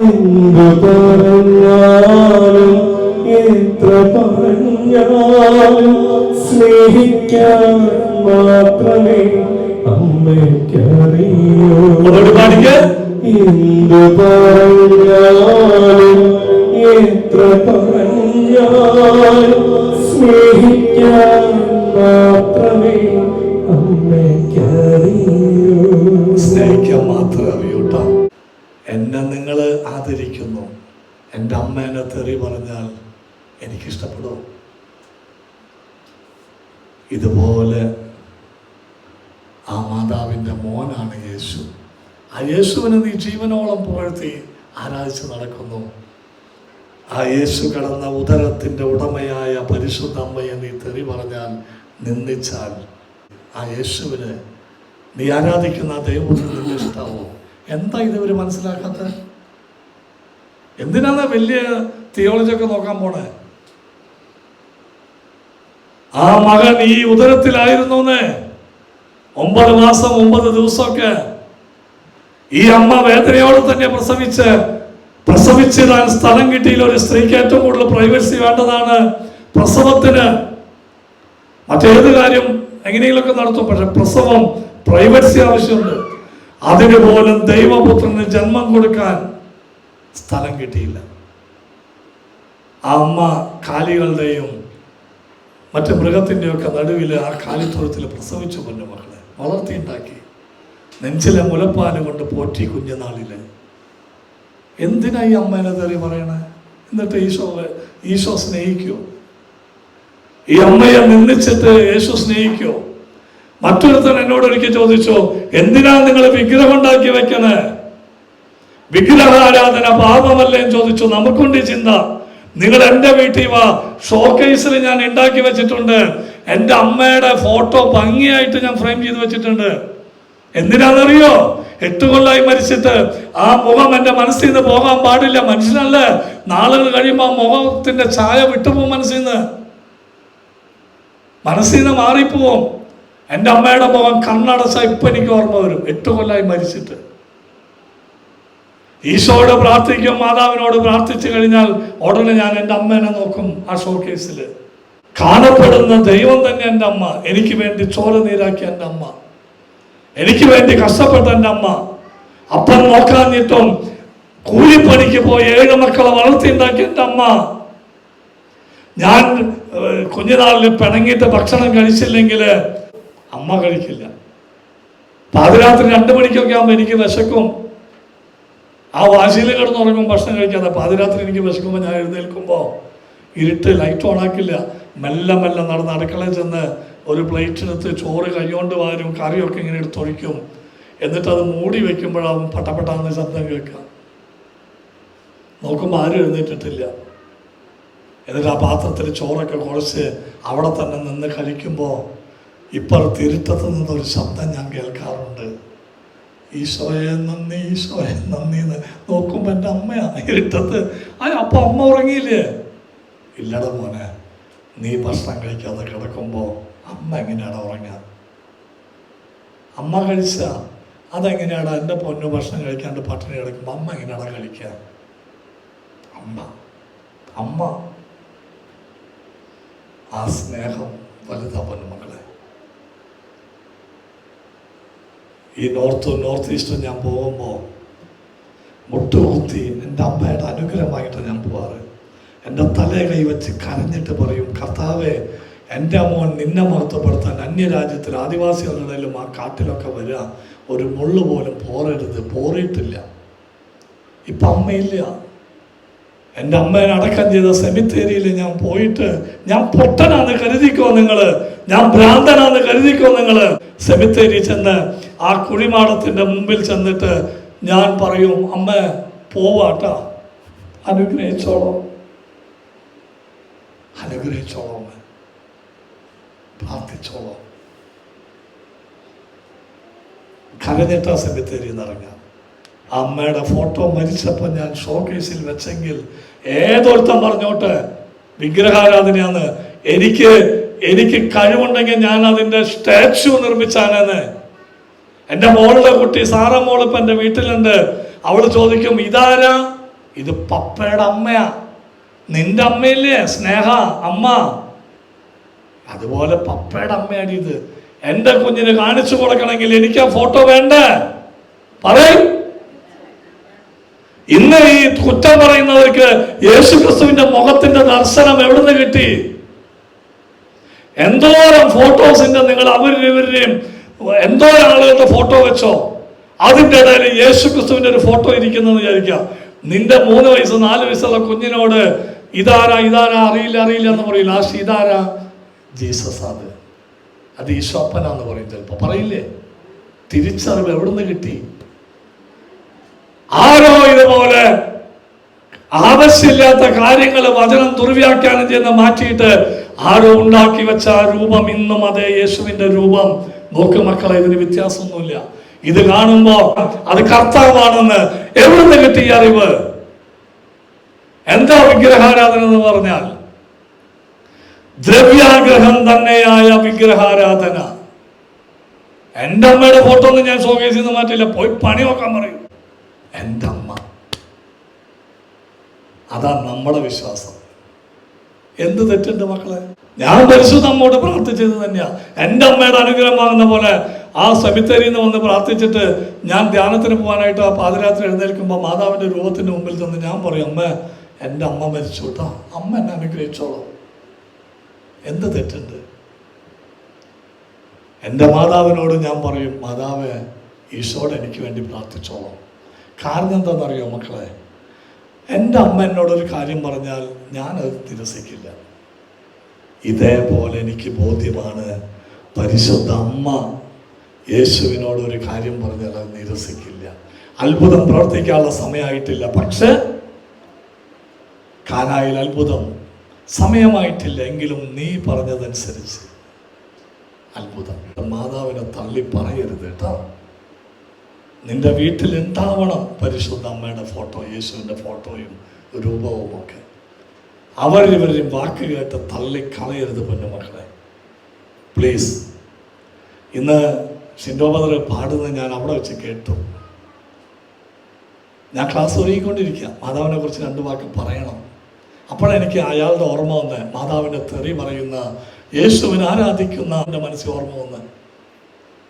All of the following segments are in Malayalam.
എന്തു പറഞ്ഞാലും എത്ര പറഞ്ഞാലും സ്നേഹിക്കാൻ മാത്രമേ അമ്മയ്ക്കറിയൂ. എന്തു പറഞ്ഞാലും എത്ര പറഞ്ഞാലും സ്നേഹിക്കാൻ തെറി പറഞ്ഞാൽ എനിക്കിഷ്ടപ്പെടും? ഇതുപോലെ ആ മാതാവിന്റെ മോനാണ് യേശു. ആ യേശുവിനെ നീ ജീവനോളം പുകഴ്ത്തി ആരാധിച്ച് നടക്കുന്നു. ആ യേശു കടന്ന ഉദരത്തിന്റെ ഉടമയായ പരിശുദ്ധ അമ്മയെ നീ തെറി പറഞ്ഞാൽ നിന്ദിച്ചാൽ ആ യേശുവിന് നീ ആരാധിക്കുന്ന ദൈവത്തിന് നിന്നെ എന്താ ഇതുവരെ മനസ്സിലാക്കാത്തത്? എന്തിനാണ് വലിയ തിയോളജി ഒക്കെ നോക്കാൻ പോണേ? ആ മകൻ ഈ ഉദരത്തിലായിരുന്നു ഒമ്പത് മാസം ഒമ്പത് ദിവസമൊക്കെ ഈ അമ്മ വേദനയോടെ തന്നെ പ്രസവിച്ച് പ്രസവിച്ചിടാൻ സ്ഥലം കിട്ടിയില്ല. ഒരു സ്ത്രീക്ക് ഏറ്റവും കൂടുതൽ പ്രൈവസി വേണ്ടതാണ് പ്രസവത്തിന്. മറ്റേത് കാര്യം എങ്ങനെയെങ്കിലുമൊക്കെ നടത്തും. പക്ഷെ പ്രസവം പ്രൈവസി ആവശ്യമുണ്ട്. അതിന് പോലും ദൈവപുത്രന് ജന്മം കൊടുക്കാൻ സ്ഥലം കിട്ടിയില്ല. ആ അമ്മ കാലികളുടെയും മറ്റ് മൃഗത്തിന്റെയൊക്കെ നടുവിൽ ആ കാലിത്തൂരത്തിൽ പ്രസവിച്ചു പൊന്നു മക്കളെ. വളർത്തിയുണ്ടാക്കി. നെഞ്ചിലെ മുലപ്പാൽ കൊണ്ട് പോറ്റി കുഞ്ഞുനാളിൽ എന്തിനാ ഈ അമ്മേനെ തെറി പറയണേ? എന്നിട്ട് ഈശോ ഈശോ സ്നേഹിക്കോ? ഈ അമ്മയെ നിന്ദിച്ചിട്ട് യേശു സ്നേഹിക്കോ? മറ്റൊരുത്തൻ എന്നോട് ഒരിക്കൽ ചോദിച്ചോ എന്തിനാ നിങ്ങൾ വിഗ്രഹം ഉണ്ടാക്കി വെക്കണേ? വിഗ്രഹാരാധന പാപമല്ലേ എന്ന് ചോദിച്ചു. നമുക്കുണ്ട് ചിന്ത. നിങ്ങൾ എന്റെ വീട്ടിൽ വാ. ഷോക്കേസിൽ ഞാൻ ഉണ്ടാക്കി വെച്ചിട്ടുണ്ട്. എന്റെ അമ്മയുടെ ഫോട്ടോ ഭംഗിയായിട്ട് ഞാൻ ഫ്രെയിം ചെയ്ത് വെച്ചിട്ടുണ്ട്. എന്തിനാണെന്നറിയോ? എട്ട് കൊല്ലായി മരിച്ചിട്ട് ആ മുഖം എന്റെ മനസ്സിൽ നിന്ന് പോകാൻ പാടില്ല. മനുഷ്യനല്ലേ. നാളുകൾ കഴിയുമ്പോൾ ആ മുഖത്തിന്റെ ഛായ വിട്ടുപോകും മനസ്സിൽ നിന്ന്. മനസ്സിൽ നിന്ന് മാറിപ്പോവും. എന്റെ അമ്മയുടെ മുഖം കണ്ണടച്ച ഇപ്പൊ എനിക്ക് ഓർമ്മ വരും. എട്ട് കൊല്ലായി മരിച്ചിട്ട്. ഈശോയോട് പ്രാർത്ഥിക്കും മാതാവിനോട് പ്രാർത്ഥിച്ചു കഴിഞ്ഞാൽ ഉടനെ ഞാൻ എന്റെ അമ്മേനെ നോക്കും ആ ഷോ കേസിൽ കാണപ്പെടുന്ന ദൈവം തന്നെ എന്റെ അമ്മ. എനിക്ക് വേണ്ടി ചോര നീരാക്കിയ എന്റെ അമ്മ. എനിക്ക് വേണ്ടി കഷ്ടപ്പെട്ട എന്റെ അമ്മ. അപ്പം നോക്കാഞ്ഞിട്ടും കൂലിപ്പണിക്ക് പോയി ഏഴ് മക്കളെ വളർത്തിയുണ്ടാക്കിയ എന്റെ അമ്മ. ഞാൻ കുഞ്ഞുനാളിൽ പിണങ്ങിയിട്ട് ഭക്ഷണം കഴിച്ചില്ലെങ്കിൽ അമ്മ കഴിക്കില്ല. പാതിരാത്രി രണ്ട് മണിക്കൊക്കെ ആകുമ്പോൾ എനിക്ക് വിശക്കും. ആ വാശിയിൽ കിടന്നുറങ്ങും ഭക്ഷണം കഴിക്കാതെ. പാതിരാത്രി എനിക്ക് വിശക്കുമ്പോൾ ഞാൻ എഴുന്നേൽക്കുമ്പോൾ ഇരുട്ട് ലൈറ്റ് ഓണാക്കില്ല മെല്ലെ മെല്ലെ നടന്ന് അടുക്കളയിൽ ചെന്ന് ഒരു പ്ലേറ്റിനകത്ത് ചോറ് കൈകൊണ്ട് വാരും കറിയൊക്കെ ഇങ്ങനെ എടുത്തൊഴിക്കും. എന്നിട്ട് അത് മൂടി വെക്കുമ്പോഴാവും പട്ടപ്പെട്ടാന്ന് ശബ്ദം കേൾക്കാം. നോക്കുമ്പോൾ ആരും എഴുന്നേറ്റിട്ടില്ല. എന്നിട്ട് ആ പാത്രത്തിൽ ചോറൊക്കെ കുഴച്ച് അവിടെ തന്നെ നിന്ന് കഴിക്കുമ്പോൾ ഇപ്പുറത്ത് ഇരുട്ടത്ത് നിന്നൊരു ശബ്ദം ഞാൻ കേൾക്കാറുണ്ട്. ഈശോയെ നന്ദി ഈശോയെ നന്ദി എന്ന് നോക്കുമ്പോൾ എന്റെ അമ്മയാ ഇരുട്ടത്ത്. ആ അപ്പൊ അമ്മ ഉറങ്ങിയില്ലേ? ഇല്ലട മോനെ നീ ഭക്ഷണം കഴിക്കാതെ കിടക്കുമ്പോൾ അമ്മ എങ്ങനെയാണ് ഉറങ്ങുക? അമ്മ കഴിച്ച അതെങ്ങനെയാണ് എന്റെ പൊന്നു ഭക്ഷണം കഴിക്കാണ്ട് പട്ടിണി കിടക്കുമ്പോൾ അമ്മ എങ്ങനെയാണ് കഴിക്കുക അമ്മ അമ്മ. ആ സ്നേഹം വലുതാ പൊന്നു മക്കളെ. ഈ നോർത്ത് നോർത്ത് ഈസ്റ്റ് ഞാൻ പോകുമ്പോൾ മുട്ടുകുത്തി എന്റെ അമ്മയുടെ അനുഗ്രഹമായിട്ട് ഞാൻ പോവാറ്. എന്റെ തലയെ കൈവച്ച് കരഞ്ഞിട്ട് പറയും കർത്താവെ എന്റെ മോൻ നിന്നെ മഹത്വപ്പെടുത്താൻ അന്യരാജ്യത്തിൽ ആദിവാസികളുടെ ഇടയിലും ആ കാട്ടിലൊക്കെ വരിക ഒരു മുള്ളു പോലും പോരരുത് പോറിയിട്ടില്ല. ഇപ്പം അമ്മയില്ല. എന്റെ അമ്മേനെ അടക്കം ചെയ്ത സെമിത്തേരിയിൽ ഞാൻ പോയിട്ട് ഞാൻ പൊട്ടനാന്ന് കരുതിക്കോ നിങ്ങൾ ഞാൻ ഭ്രാന്തനാന്ന് കരുതിക്കോ നിങ്ങൾ സെമിത്തേരി ചെന്ന് ആ കുഴിമാടത്തിന്റെ മുമ്പിൽ ചെന്നിട്ട് ഞാൻ പറയും അമ്മ പോവാട്ടാ. അനുഗ്രഹിച്ചോളോ. അനുഗ്രഹിച്ചോളോ പ്രാർത്ഥിച്ചോളോ. കരഞ്ഞിട്ടാ സെമിത്തേരി നിറങ്ങാം അമ്മയുടെ ഫോട്ടോ മരിച്ചപ്പോൾ ഞാൻ ഷോ കേസിൽ വെച്ചെങ്കിൽ ഏതൊരുത്തം പറഞ്ഞോട്ടെ? വിഗ്രഹാരാധനയാന്ന്. എനിക്ക് എനിക്ക് കഴിവുണ്ടെങ്കിൽ ഞാൻ അതിന്റെ സ്റ്റാച്യു നിർമ്മിച്ചാലാണ് എന്റെ മോളുടെ കുട്ടി സാറ മോൾ ഇപ്പം എന്റെ വീട്ടിലുണ്ട്. അവൾ ചോദിക്കും ഇതാരാ? ഇത് പപ്പയുടെ അമ്മയാ. നിന്റെ അമ്മയില്ലേ? സ്നേഹ അമ്മ. അതുപോലെ പപ്പയുടെ അമ്മയാണ് ഇത്. എന്റെ കുഞ്ഞിന് കാണിച്ചു കൊടുക്കണമെങ്കിൽ എനിക്ക് ആ ഫോട്ടോ വേണ്ടേ? പറയും. ഇന്ന് ഈ കുറ്റം പറയുന്നവർക്ക് യേശു ക്രിസ്തുവിന്റെ മുഖത്തിന്റെ ദർശനം എവിടുന്ന് കിട്ടി? എന്തോരം ഫോട്ടോസിന്റെ നിങ്ങൾ അവരും ഇവരുടെയും. എന്തോരം ആളുകളുടെ ഫോട്ടോ വെച്ചോ? അതിന്റെ ഇടയിൽ യേശു ക്രിസ്തുവിന്റെ ഒരു ഫോട്ടോ ഇരിക്കുന്നത് വിചാരിക്കാം നിന്റെ മൂന്ന് വയസ്സ് നാല് വയസ്സുള്ള കുഞ്ഞിനോട് ഇതാരാ ഇതാരാ അറിയില്ല അറിയില്ല എന്ന് പറയില്ല ആ ഇതാരാ? ജീസസ് അത് അത് ഈശോപ്പനാന്ന് പറയും ചിലപ്പോ. പറയില്ലേ? തിരിച്ചറിവ് എവിടുന്ന് കിട്ടി? ആരോ ഇതുപോലെ ആവശ്യമില്ലാത്ത കാര്യങ്ങൾ വചനം ദുർവ്യാഖ്യാനം ചെയ്യുന്ന മാറ്റിയിട്ട് ആരോ ഉണ്ടാക്കി വെച്ച ആ രൂപം ഇന്നും അതേ യേശുവിന്റെ രൂപം. നോക്ക് മക്കളെ ഇതിന് വ്യത്യാസമൊന്നുമില്ല. ഇത് കാണുമ്പോ അത് കർത്താവാണെന്ന് എവിടുന്ന് കിട്ടി ഈ അറിവ്? എന്താ വിഗ്രഹാരാധന എന്ന് പറഞ്ഞാൽ? ദ്രവ്യാഗ്രഹം തന്നെയായ വിഗ്രഹാരാധന. എന്റെ അമ്മയുടെ ഫോട്ടോ ഒന്നും ഞാൻ ഷോക്കേസിൽ നിന്ന് മാറ്റില്ല. പോയി പണി നോക്കാൻ പറയും. എന്റെ അമ്മ അതാ നമ്മുടെ വിശ്വാസം. എന്ത് തെറ്റുണ്ട് മക്കളെ? ഞാൻ പരിശുദ്ധ അമ്മയോട് പ്രാർത്ഥിച്ചത് തന്നെയാ. എന്റെ അമ്മയുടെ അനുഗ്രഹം വാങ്ങുന്ന പോലെ ആ സെമിത്തേരിയിൽ നിന്ന് വന്ന് പ്രാർത്ഥിച്ചിട്ട് ഞാൻ ധ്യാനത്തിന് പോകാനായിട്ട് ആ പാതിരാത്രി എഴുന്നേൽക്കുമ്പോൾ മാതാവിന്റെ രൂപത്തിന്റെ മുമ്പിൽ തന്നെ ഞാൻ പറയും അമ്മ എന്റെ അമ്മ മരിച്ചു കേട്ടോ അമ്മ എന്നെ അനുഗ്രഹിച്ചോളൂ. എന്ത് തെറ്റുണ്ട്? എന്റെ മാതാവിനോട് ഞാൻ പറയും മാതാവ് ഈശോടെ എനിക്ക് വേണ്ടി പ്രാർത്ഥിച്ചോളാം. കാരണം എന്താണെന്നറിയോ മക്കളെ? എന്റെ അമ്മ എന്നോടൊരു കാര്യം പറഞ്ഞാൽ ഞാനത് നിരസിക്കില്ല ഇതേപോലെ എനിക്ക് ബോധ്യമാണ്. പരിശുദ്ധ അമ്മ യേശുവിനോട് ഒരു കാര്യം പറഞ്ഞാൽ അത് നിരസിക്കില്ല. അത്ഭുതം പ്രവർത്തിക്കാനുള്ള സമയമായിട്ടില്ല. പക്ഷേ കാനായിൽ അത്ഭുതം സമയമായിട്ടില്ല. എങ്കിലും നീ പറഞ്ഞതനുസരിച്ച് അത്ഭുതം. മാതാവിനെ തള്ളി പറയരുത് കേട്ടോ. നിന്റെ വീട്ടിൽ ഉണ്ടാവണം പരിശുദ്ധ അമ്മയുടെ ഫോട്ടോ യേശുവിന്റെ ഫോട്ടോയും രൂപവും ഒക്കെ അവരിവരെയും വാക്ക് കേട്ട് തള്ളിക്കളയരുത് പൊന്നുമക്കളെ പ്ലീസ് ഇന്ന് ഷിൻഡോ ബദർ പാടുന്നത് ഞാൻ അവിടെ വെച്ച് കേട്ടു. ഞാൻ ക്ലാസ് ഒരുങ്ങിക്കൊണ്ടിരിക്കുക. മാതാവിനെ കുറിച്ച് രണ്ട് വാക്ക് പറയണം. അപ്പോഴെനിക്ക് അയാളുടെ ഓർമ്മ വന്ന് മാതാവിന്റെ തെറി പറയുന്ന യേശുവിനെ ആരാധിക്കുന്ന എന്റെ മനസ്സിൽ ഓർമ്മ വന്ന്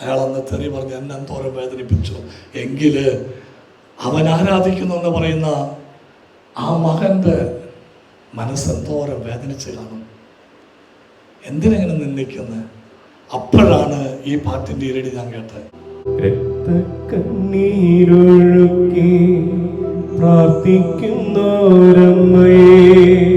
അയാൾ അന്ന് തെറി പറഞ്ഞ് എന്നെ എന്തോരം വേദനിപ്പിച്ചു. എങ്കിൽ അവൻ ആരാധിക്കുന്നു എന്ന് പറയുന്ന ആ മകന്റെ മനസ്സെന്തോരം വേദനിച്ച് കാണും എന്തിനെങ്ങനെ നിന്ദിക്കുന്നത് അപ്പോഴാണ് ഈ പാട്ടിന്റെ ഇരടി ഞാൻ കേട്ടത്. രക്തക്കണ്ണീരൊഴുക്കി പ്രാർത്ഥിക്കുന്നോരമ്മയെ.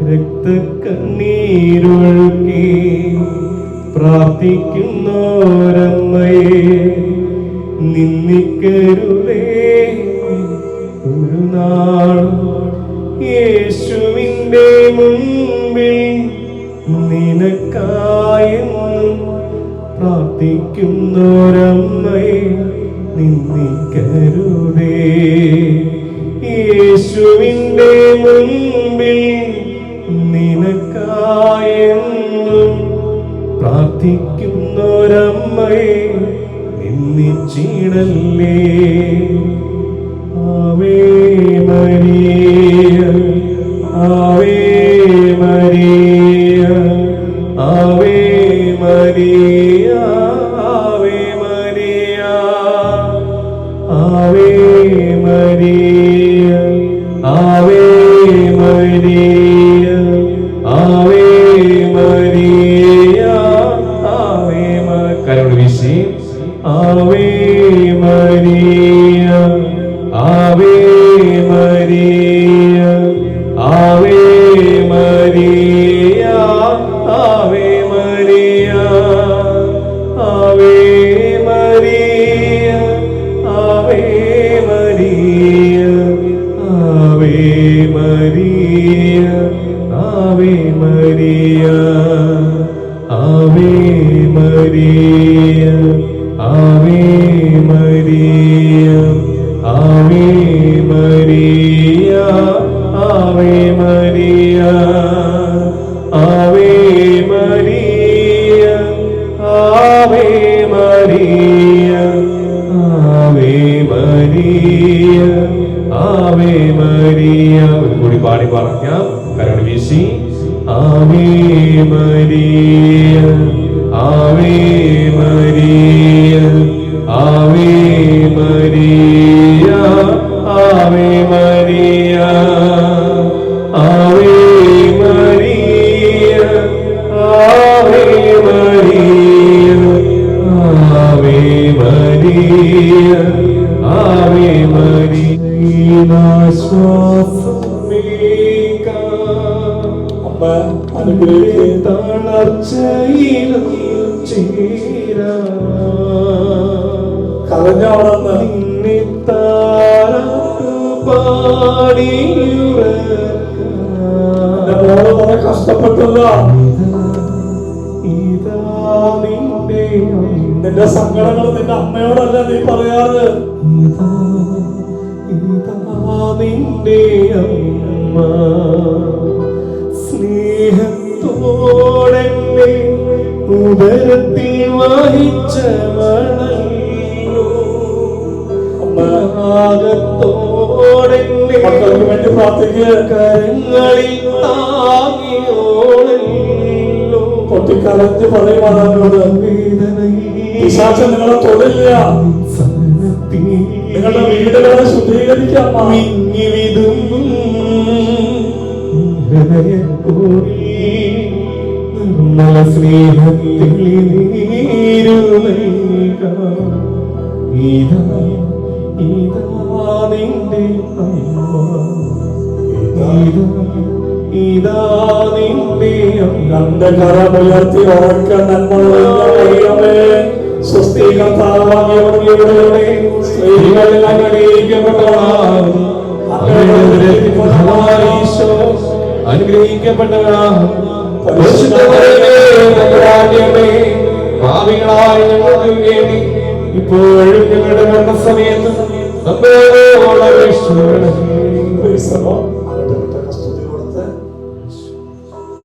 രക്തക്കണ്ണീരൊഴുക്കി പ്രാർത്ഥിക്കുന്നോരമ്മയെ നിന്ദിക്കരുതേ ഒരു നാളും യേശുവിന്റെ മുൻപിൽ നിനക്കായെന്നും പ്രാർത്ഥിക്കുന്നോരമ്മയെ നിന്ദിക്കരുതേ യേശുവിന്റെ Ave Maria Ave Maria Ave Maria Ave Maria Ave Maria Ave Maria Ave Maria Ave Maria Ave Maria Ave Maria Ave Maria Ave Maria Ave Maria Ave Maria. ഒരു കൂടി പാടി പറഞ്ഞാൽ കരട് വീശി. Ave Maria Ave Maria. Ave Maria Ave Maria Ave ഇതാ നിന്റെ സങ്കടങ്ങൾ നിന്റെ അമ്മയോടല്ല നീ പറയാറ്. നിന്റെ അമ്മ. സ്നേഹത്തോടെ ഉദരത്തിൽ വഹിച്ചവളല്ലോ അമ്മ മക്കൾക്ക് വേണ്ടി പ്രാർത്ഥിക്കുക കരങ്ങളിൽ താങ്ങിയോളല്ലോ പൊട്ടിക്കരഞ്ഞ് പറയുവാനോട് പിശാച്ച നിങ്ങളെ തൊടില്ല. നിങ്ങളുടെ വീടുകളെ ശുദ്ധീകരിക്കാം നിർമ്മല സ്നേഹത്തിൽ നീരുനൽകാം. ഇതാ ഇതാ നിന്റെ അമ്മ. ഇതാ ഇതാ നിന്റെ അമ്മ രണ്ട് കരമുയർത്തി ഉറക്ക നന്മ സ്വസ്ഥീകർത്താവാങ്ങിയവരുടെ സ്ത്രീകളിൽ അനുഗ്രഹിക്കപ്പെട്ടവളാകുന്നു. അനുഗ്രഹിക്കപ്പെട്ടവരാണ് ഭാവികളായ ഞങ്ങൾക്ക് വേണ്ടി ഇപ്പോഴും ഞങ്ങളുടെ മരണസമയത്ത് നമ്മോട് Lord.